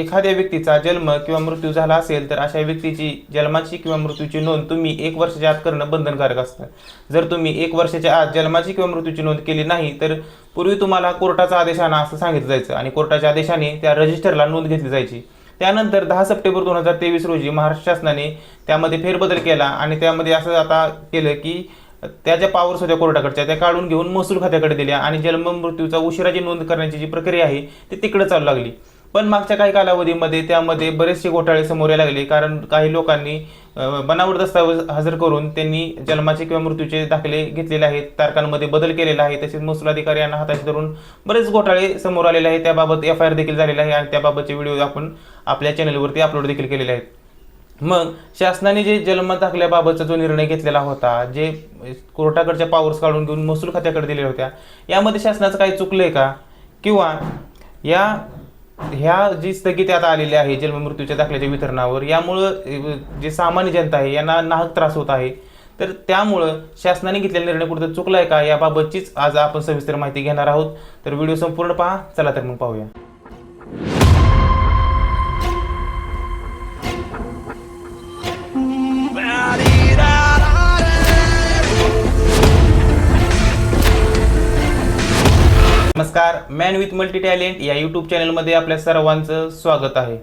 एखाद्या व्यक्तीचा जन्म किंवा मृत्यू झाला असेल तर अशा व्यक्तीची जन्माची किंवा मृत्यूची नोंद तुम्ही एक वर्षाच्या आत करणं बंधनकारक असतं. जर तुम्ही एक वर्षाच्या आत जन्माची किंवा मृत्यूची नोंद केली नाही तर पूर्वी तुम्हाला कोर्टाचा आदेश आणा असं सांगितलं जायचं आणि कोर्टाच्या आदेशाने त्या रजिस्टरला नोंद घेतली जायची. त्यानंतर दहा सप्टेंबर दोन हजार तेवीस रोजी महाराष्ट्र शासनाने त्यामध्ये फेरबदल केला आणि त्यामध्ये असं आता केलं की त्या ज्या पावर्स होत्या कोर्टाकडच्या त्या काढून घेऊन महसूल खात्याकडे दिल्या आणि जन्म मृत्यूचा उशिराची नोंद करण्याची जी प्रक्रिया आहे ती तिकडे चालू लागली. पण मागच्या काही कालावधीमध्ये त्यामध्ये बरेचसे घोटाळे समोर यायला लागले. कारण काही लोकांनी बनावट दस्तावेज हजर करून त्यांनी जन्माचे किंवा मृत्यूचे दाखले घेतलेले आहेत तारखांमध्ये बदल केलेला आहे तसेच महसूल अधिकारी यांना हाताशी धरून बरेच घोटाळे समोर आलेले आहेत. त्याबाबत एफ आय आर देखील झालेला आहे आणि त्याबाबतचे व्हिडिओ आपण आपल्या चॅनलवरती अपलोड देखील केलेले आहेत. मग शासनाने जे जन्म दाखल्याबाबतचा जो निर्णय घेतलेला होता जे कोर्टाकडच्या पावर्स काढून घेऊन महसूल खात्याकडे दिलेल्या होत्या यामध्ये शासनाचं काही चुकलं आहे का? किंवा या ह्या जी स्थगिती आता आलेली आहे जन्ममृत्यूच्या दाखल्याच्या वितरणावर यामुळं जे सामान्य जनता आहे यांना नाहक त्रास होत आहे. तर त्यामुळं शासनाने घेतलेला निर्णय कुठं चुकला आहे का? याबाबतचीच आज आपण सविस्तर माहिती घेणार आहोत. तर व्हिडिओ संपूर्ण पहा चला तर मग पाहूया. नमस्कार मॅन विथ मल्टी टॅलेंट या यूट्यूब चॅनलमध्ये आपल्या सर्वांचं स्वागत आहे.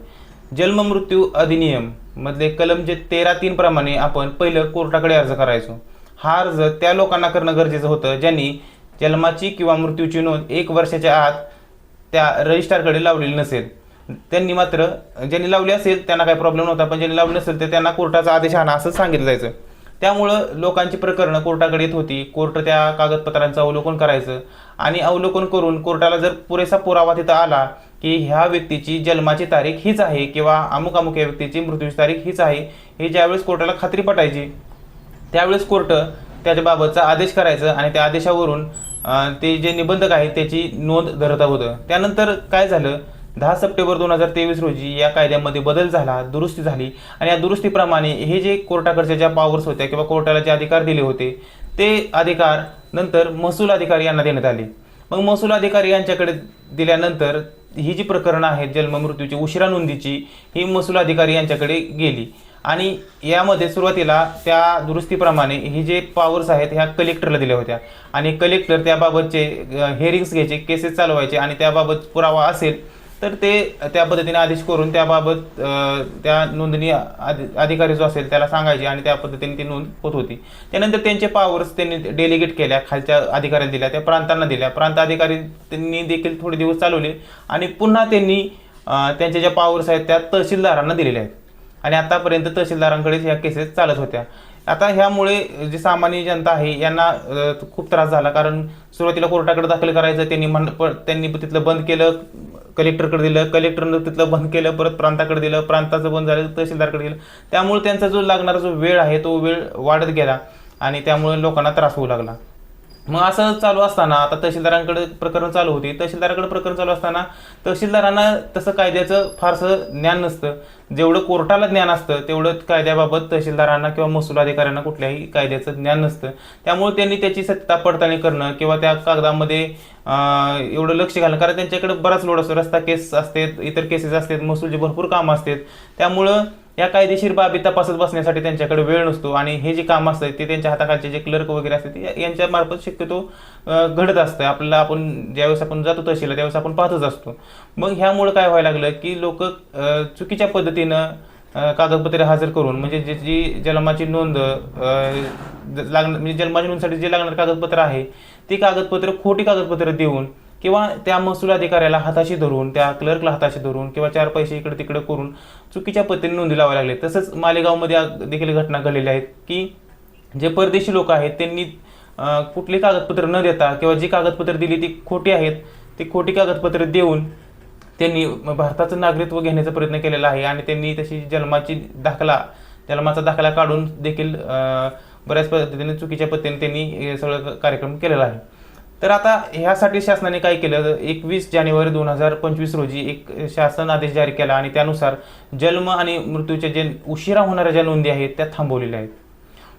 जन्म मृत्यू अधिनियम मधले कलम जे तेरा तीन प्रमाणे आपण पहिलं कोर्टाकडे अर्ज करायचो. हा अर्ज त्या लोकांना करणं गरजेचं होतं ज्यांनी जन्माची किंवा मृत्यूची नोंद एक वर्षाच्या आत त्या रजिस्ट्रारकडे लावलेली नसेल. त्यांनी मात्र ज्यांनी लावली असेल त्यांना काही प्रॉब्लेम नव्हता पण ज्यांनी लावली नसेल तर त्यांना कोर्टाचा आदेश आणा असं सांगितलं जायचं. त्यामुळं लोकांची प्रकरणं कोर्टाकडे येत होती. कोर्ट त्या कागदपत्रांचं अवलोकन करायचं. आणि अवलोकन करून कोर्टाला जर पुरेसा पुरावा तिथं आला की ह्या व्यक्तीची जन्माची तारीख हीच आहे किंवा अमुक अमुक या व्यक्तीची मृत्यूची तारीख हीच आहे हे ज्यावेळेस कोर्टाला खात्री पटायची त्यावेळेस कोर्ट त्याच्याबाबतचा आदेश करायचं आणि त्या आदेशावरून ते जे निबंधक आहेत त्याची नोंद धरत होतं. त्यानंतर काय झालं? दहा सप्टेंबर दोन हजार तेवीस रोजी या कायद्यामध्ये बदल झाला दुरुस्ती झाली आणि या दुरुस्तीप्रमाणे हे जे कोर्टाकडच्या ज्या पॉवर्स होत्या किंवा कोर्टाला जे अधिकार दिले होते ते अधिकार नंतर महसूल अधिकारी यांना देण्यात आले. मग महसूल अधिकारी यांच्याकडे दिल्यानंतर ही जी प्रकरणं आहेत जन्ममृत्यूची उशिरा नोंदीची ही महसूल अधिकारी यांच्याकडे गेली. आणि यामध्ये सुरुवातीला त्या दुरुस्तीप्रमाणे ही जे पॉवर्स आहेत ह्या कलेक्टरला दिल्या होत्या. आणि कलेक्टर त्याबाबतचे हेरिंग्स घ्यायचे केसेस चालवायचे आणि त्याबाबत पुरावा असेल तर ते त्या पद्धतीने आदेश करून त्याबाबत त्या नोंदणी अधिकारी जो असेल त्याला सांगायचे आणि त्या पद्धतीने ती नोंद होत होती. त्यानंतर त्यांचे पॉवर्स त्यांनी डेलिगेट केल्या खालच्या अधिकाऱ्यांना दिल्या त्या प्रांतांना दिल्या. प्रांत अधिकारी त्यांनी देखील थोडे दिवस चालवले आणि पुन्हा त्यांनी त्यांच्या ज्या पॉवर्स आहेत त्या तहसीलदारांना दिलेल्या आहेत. आणि आतापर्यंत तहसीलदारांकडेच ह्या केसेस चालत होत्या. आता ह्यामुळे जी सामान्य जनता आहे यांना खूप त्रास झाला. कारण सुरुवातीला कोर्टाकडे दाखल करायचं त्यांनी म्हण प- त्यांनी तिथलं बंद केलं कलेक्टरकडे दिलं कलेक्टरनं तिथलं बंद केलं परत प्रांताकडे दिलं प्रांताचं बंद झालं तहसीलदारकडे दिलं. त्यामुळे त्यांचा जो लागणारा जो वेळ आहे तो वेळ वाढत गेला आणि त्यामुळे लोकांना त्रास होऊ लागला. मग असं चालू असताना आता तहसीलदारांकडे प्रकरण चालू होते तहसीलदाराकडे प्रकरण चालू असताना तहसीलदारांना तसं कायद्याचं फारसं ज्ञान नसतं. जेवढं कोर्टाला ज्ञान असतं तेवढं कायद्याबाबत तहसीलदारांना किंवा महसूल अधिकाऱ्यांना कुठल्याही कायद्याचं ज्ञान नसतं. त्यामुळे त्यांनी त्याची सत्ता पडताळणी करणं किंवा त्या कागदामध्ये एवढं लक्ष घालणं कारण त्यांच्याकडे बराच लोड असतो. रस्ता केस असतात इतर केसेस असतात महसूलचे भरपूर कामं असतात. त्यामुळं या कायदेशीर बाबी तपासत बसण्यासाठी त्यांच्याकडे वेळ नसतो आणि हे जे काम असतं ते त्यांच्या हाताखालचे जे क्लर्क वगैरे असतात ते यांच्यामार्फत शक्यतो घडत असतं आपल्याला आपण ज्यावेळेस आपण जातो तहसीलला त्यावेळेस आपण पाहतच असतो. मग ह्यामुळं काय व्हायला लागलं की लोक चुकीच्या पद्धतीनं कागदपत्रे हजर करून म्हणजे जे जी जन्माची नोंद ज- लागणार म्हणजे जन्माची नोंदसाठी जे लागणार कागदपत्र आहे ती कागदपत्र खोटी कागदपत्र देऊन किंवा त्या महसूल अधिकाऱ्याला हाताशी धरून त्या क्लर्कला हाताशी धरून किंवा चार पैसे इकडे तिकडे करून चुकीच्या पद्धतीने नोंदी लावायला लागले. तसंच मालेगावमध्ये देखील घटना घडलेल्या आहेत की जे परदेशी लोक आहेत त्यांनी कुठली कागदपत्र न देता किंवा जी कागदपत्र दिली ती खोटी आहेत ती खोटी कागदपत्र देऊन त्यांनी भारताचं नागरिकत्व घेण्याचा प्रयत्न केलेला आहे आणि त्यांनी तशी जन्माची दाखला जन्माचा दाखला काढून देखील बऱ्याच पद्धतीने चुकीच्या पद्धतीने त्यांनी हे सगळं कार्यक्रम केलेला आहे. तर आता ह्यासाठी शासनाने काय केलं? एकवीस जानेवारी दोन हजार पंचवीस रोजी एक शासन आदेश जारी केला आणि त्यानुसार जन्म आणि मृत्यूच्या जे उशिरा होणाऱ्या ज्या नोंदी आहेत त्या थांबवलेल्या आहेत.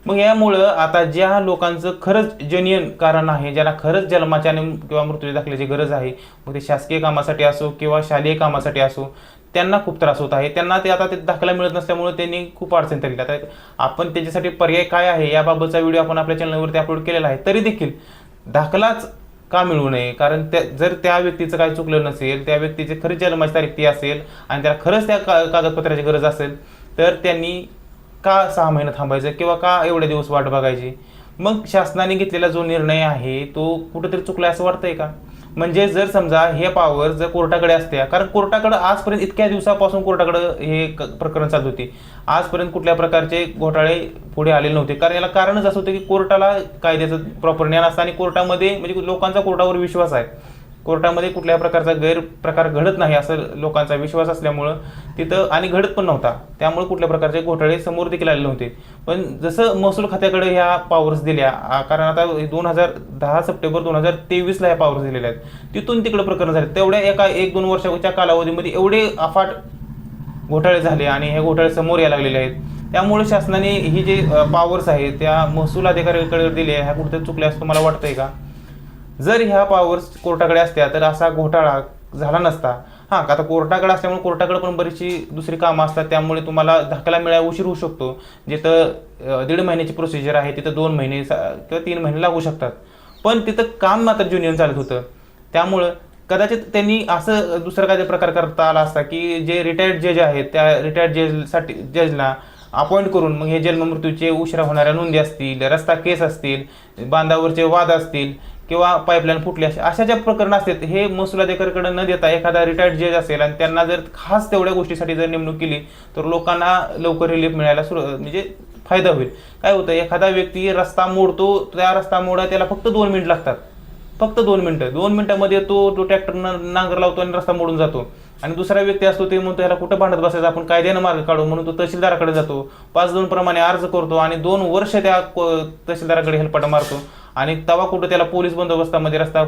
मग यामुळं आता ज्या लोकांचं खरंच जेन्युन कारण आहे ज्याला खरंच जन्माच्या आणि किंवा मृत्यू दाखल्याची गरज आहे मग ते शासकीय कामासाठी असो किंवा शालेय कामासाठी असो त्यांना खूप त्रास होत आहे. त्यांना ते आता ते दाखला मिळत नसल्यामुळे त्यांनी खूप अडचण तरी आता आपण त्याच्यासाठी पर्याय काय आहे याबाबतचा व्हिडिओ आपण आपल्या चॅनलवरती अपलोड केलेला आहे तरी देखील दाखलाच का मिळू नये? कारण त्या जर त्या व्यक्तीचं काय चुकलं नसेल त्या व्यक्तीची खरी जन्माची तारीख ती असेल आणि त्याला खरंच त्या का कागदपत्राची गरज असेल तर त्यांनी का सहा महिने थांबायचं किंवा का एवढे दिवस वाट बघायची? मग शासनाने घेतलेला जो निर्णय आहे तो कुठेतरी चुकला असं वाटतंय का? म्हणजे जर समजा हे पॉवर जर कोर्टाकडे असत्या कारण कोर्टाकडे आजपर्यंत इतक्या दिवसापासून कोर्टाकडे हे क- प्रकरण चालू होते. आजपर्यंत कुठल्या प्रकारचे घोटाळे पुढे आलेले नव्हते. कारण याला कारणच असं होतं की कोर्टाला कायद्याचं प्रॉपर ज्ञान असतं आणि कोर्टामध्ये म्हणजे लोकांचा कोर्टावर विश्वास आहे. कोर्टामध्ये कुठल्या प्रकारचा गैरप्रकार घडत नाही असं लोकांचा विश्वास असल्यामुळं तिथं आणि घडत पण नव्हता. त्यामुळे कुठल्या प्रकारचे घोटाळे समोर देखील आलेले नव्हते. पण जसं महसूल खात्याकडे ह्या पॉवर्स दिल्या कारण आता दोन हजार दहा सप्टेंबर दोन हजार तेवीसला ह्या पॉवर्स दिलेल्या आहेत. तिथून तिकडे प्रकरण झाले. तेवढ्या एका एक दोन वर्षाच्या कालावधीमध्ये एवढे अफाट घोटाळे झाले आणि हे घोटाळे समोर यायला लागलेले आहेत. त्यामुळे शासनाने ही जे पॉवर्स आहेत त्या महसूल अधिकाऱ्याकडे दिले ह्या कुठे चुकल्या असं तुम्हाला वाटतंय का? जर ह्या पॉवर्स कोर्टाकडे असत्या तर असा घोटाळा झाला नसता. हां आता कोर्टाकडे असल्यामुळे कोर्टाकडे पण बरीचशी दुसरी कामं असतात त्यामुळे तुम्हाला धक्काला मिळायला उशीर होऊ शकतो. जिथं दीड महिन्याची प्रोसिजर आहे तिथं दोन महिने किंवा तीन महिने लागू शकतात. पण तिथं काम मात्र ज्युनियन चालत होतं. त्यामुळं कदाचित त्यांनी असं दुसरं काही प्रकार करता आला असता की जे रिटायर्ड जज आहेत त्या रिटायर्ड जजसाठी जजला अपॉइंट करून मग हे जन्ममृत्यूचे उशिरा होणाऱ्या नोंदी असतील रस्ता केस असतील बांधावरचे वाद असतील किंवा पाईपलाईन फुटली अशा अशा ज्या प्रकरण असतात हे महसूल अधिकाऱ्याकडे न देता एखादा रिटायर्ड जज असेल आणि त्यांना जर खास तेवढ्या गोष्टीसाठी जर नेमणूक केली तर लोकांना लवकर रिलीफ मिळायला सुरू म्हणजे फायदा होईल. काय होतं एखादा व्यक्ती रस्ता मोडतो त्या रस्ता मोडा त्याला फक्त दोन मिनिट लागतात. फक्त दोन मिनिटं दोन मिनिटामध्ये तो तो ट्रॅक्टर नांगर लावतो आणि रस्ता मोडून जातो. आणि दुसरा व्यक्ती असतो ते म्हणतो याला कुठं भांडत बसायचं? आपण कायद्यानं मार्ग काढू. म्हणून तो तहसीलदाराकडे जातो. पाच दोन प्रमाणे अर्ज करतो आणि दोन वर्ष त्या तहसीलदाराकडे हेलपाटा मारतो. आणि तवा कुठं त्याला पोलीस बंदोबस्तामध्ये रस्ता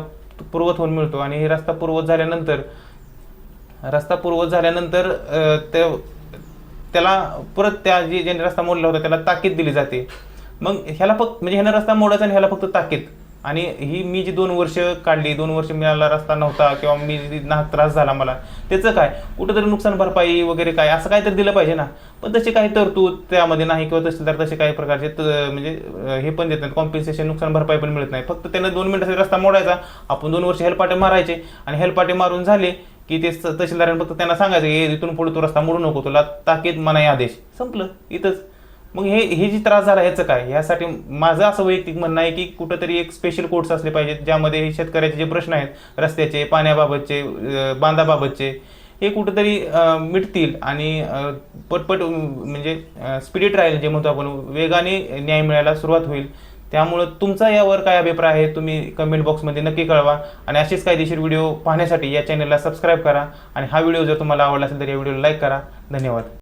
पुरवत होऊन मिळतो. आणि हे रस्ता पूर्वत झाल्यानंतर रस्ता पूर्वत झाल्यानंतर ते त्याला परत त्या जे ज्याने रस्ता मोडला होता त्याला ताकीद दिली जाते. मग ह्याला फक्त म्हणजे ह्यानं रस्ता मोडायचा आणि ह्याला फक्त ताकीद. आणि ही मी जी दोन वर्ष काढली दोन वर्ष मिळाला रस्ता नव्हता किंवा मी ना त्रास झाला मला त्याचं काय? कुठंतरी नुकसान भरपाई वगैरे काय असं काहीतरी दिलं पाहिजे ना. पण तसे काही तरतूद त्यामध्ये नाही किंवा तहसीलदार तसे काही प्रकारचे म्हणजे हे पण देत नाहीत. कॉम्पेन्सेशन नुकसान भरपाई पण मिळत नाही. फक्त त्यानं दोन मिनिटासाठी रस्ता मोडायचा. आपण दोन वर्ष हेलपाटे मारायचे आणि हेलपाटे मारून झाले की ते तहसीलदारांनी फक्त त्यांना सांगायचं हे इथून पुढे तो रस्ता मोडू नको तुला ताकीद मनाई आदेश. संपलं. इथंच. मग हे हे जी त्रास झाला ह्याचं काय? ह्यासाठी माझं असं वैयक्तिक म्हणणं आहे की कुठंतरी एक स्पेशल कोर्ट्स असले पाहिजेत ज्यामध्ये हे शेतकऱ्याचे जे प्रश्न आहेत रस्त्याचे पाण्याबाबतचे बांधाबाबतचे हे कुठंतरी मिटतील आणि पटपट म्हणजे स्पिरिट राहील जे म्हणतो आपण वेगाने न्याय मिळायला सुरुवात होईल. त्यामुळं तुमचा यावर काय अभिप्राय आहे तुम्ही कमेंट बॉक्समध्ये नक्की कळवा. आणि असेच कायदेशीर व्हिडिओ पाहण्यासाठी या चॅनलला सबस्क्राईब करा. आणि हा व्हिडिओ जर तुम्हाला आवडला असेल तर या व्हिडिओला लाईक करा. धन्यवाद.